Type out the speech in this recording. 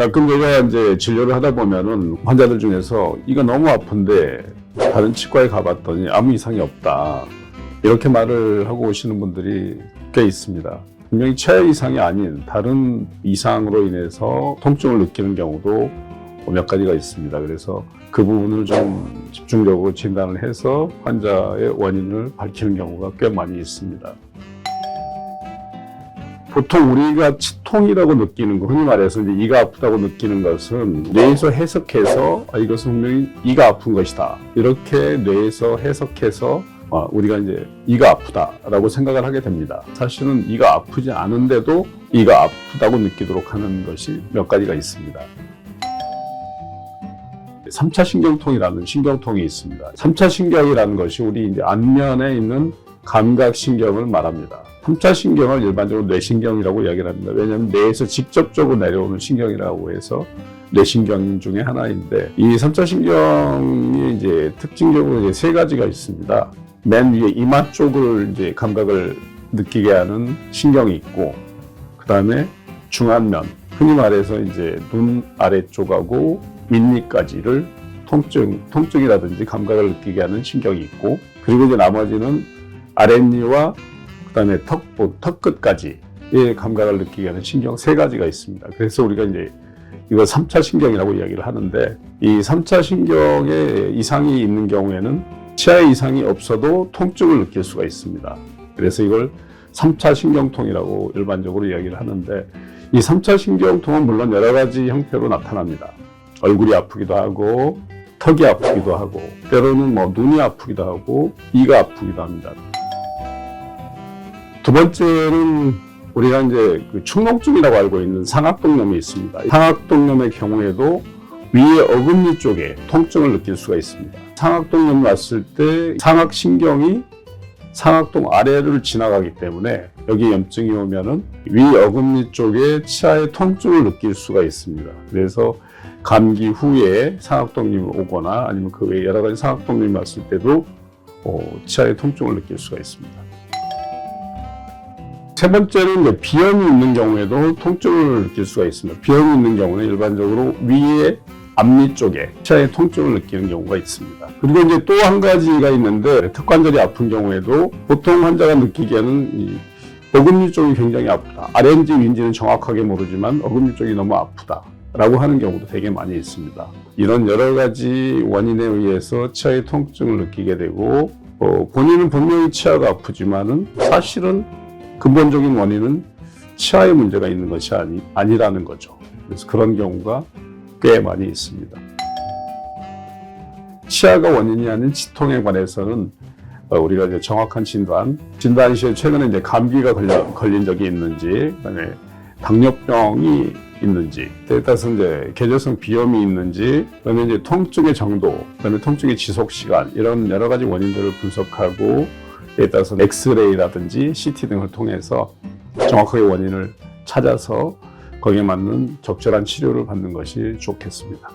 가끔 제가 이제 진료를 하다 보면은 환자들 중에서 이거 너무 아픈데 다른 치과에 가봤더니 아무 이상이 없다. 이렇게 말을 하고 오시는 분들이 꽤 있습니다. 분명히 치아 이상이 아닌 다른 이상으로 인해서 통증을 느끼는 경우도 몇 가지가 있습니다. 그래서 그 부분을 좀 집중적으로 진단을 해서 환자의 원인을 밝히는 경우가 꽤 많이 있습니다. 보통 우리가 치통이라고 느끼는 거, 흔히 말해서 이제 이가 아프다고 느끼는 것은 뇌에서 해석해서 아, 이것은 분명히 이가 아픈 것이다. 이렇게 뇌에서 해석해서 아, 우리가 이제 이가 아프다라고 생각을 하게 됩니다. 사실은 이가 아프지 않은데도 이가 아프다고 느끼도록 하는 것이 몇 가지가 있습니다. 3차 신경통이라는 신경통이 있습니다. 3차 신경이라는 것이 우리 이제 안면에 있는 감각 신경을 말합니다. 3차 신경을 일반적으로 뇌신경이라고 이야기를 합니다. 왜냐하면 뇌에서 직접적으로 내려오는 신경이라고 해서 뇌신경 중에 하나인데 이 3차 신경이 이제 특징적으로 이제 세 가지가 있습니다. 맨 위에 이마 쪽을 이제 감각을 느끼게 하는 신경이 있고 그 다음에 중안면 흔히 말해서 이제 눈 아래쪽하고 윗니까지를 통증, 통증이라든지 감각을 느끼게 하는 신경이 있고 그리고 이제 나머지는 아랫니와 그다음에 턱, 뭐, 턱 끝까지 의 감각을 느끼게 하는 신경 세 가지가 있습니다. 그래서 우리가 이제 이거 3차 신경이라고 이야기를 하는데 이 3차 신경에 이상이 있는 경우에는 치아에 이상이 없어도 통증을 느낄 수가 있습니다. 그래서 이걸 3차 신경통이라고 일반적으로 이야기를 하는데 이 3차 신경통은 물론 여러 가지 형태로 나타납니다. 얼굴이 아프기도 하고 턱이 아프기도 하고 때로는 뭐 눈이 아프기도 하고 이가 아프기도 합니다. 두 번째는 우리가 이제 그 축농증이라고 알고 있는 상악동염이 있습니다. 상악동염의 경우에도 위에 어금니 쪽에 통증을 느낄 수가 있습니다. 상악동염이 왔을 때 상악신경이 상악동 아래를 지나가기 때문에 여기 염증이 오면은 위 어금니 쪽에 치아에 통증을 느낄 수가 있습니다. 그래서 감기 후에 상악동염이 오거나 아니면 그 외에 여러 가지 상악동염이 왔을 때도 어, 치아에 통증을 느낄 수가 있습니다. 세 번째는 비염이 있는 경우에도 통증을 느낄 수가 있습니다. 비염이 있는 경우는 일반적으로 위에 앞니 쪽에 치아에 통증을 느끼는 경우가 있습니다. 그리고 이제 또 한 가지가 있는데 턱관절이 아픈 경우에도 보통 환자가 느끼기에는 이 어금니 쪽이 굉장히 아프다. 아래인지 위인지는 정확하게 모르지만 어금니 쪽이 너무 아프다. 라고 하는 경우도 되게 많이 있습니다. 이런 여러 가지 원인에 의해서 치아의 통증을 느끼게 되고 어, 본인은 분명히 치아가 아프지만은 사실은 근본적인 원인은 치아에 문제가 있는 것이 아니, 아니라는 거죠. 그래서 그런 경우가 꽤 많이 있습니다. 치아가 원인이 아닌 치통에 관해서는 어, 우리가 이제 정확한 진단, 진단 시에 최근에 이제 감기가 걸려, 걸린 적이 있는지, 그다음에 당뇨병이 있는지, 때에 따라서 이제 계절성 비염이 있는지, 그다음에 이제 통증의 정도, 그다음에 통증의 지속 시간 이런 여러 가지 원인들을 분석하고 에 따라서 엑스레이라든지 CT 등을 통해서 정확하게 원인을 찾아서 거기에 맞는 적절한 치료를 받는 것이 좋겠습니다.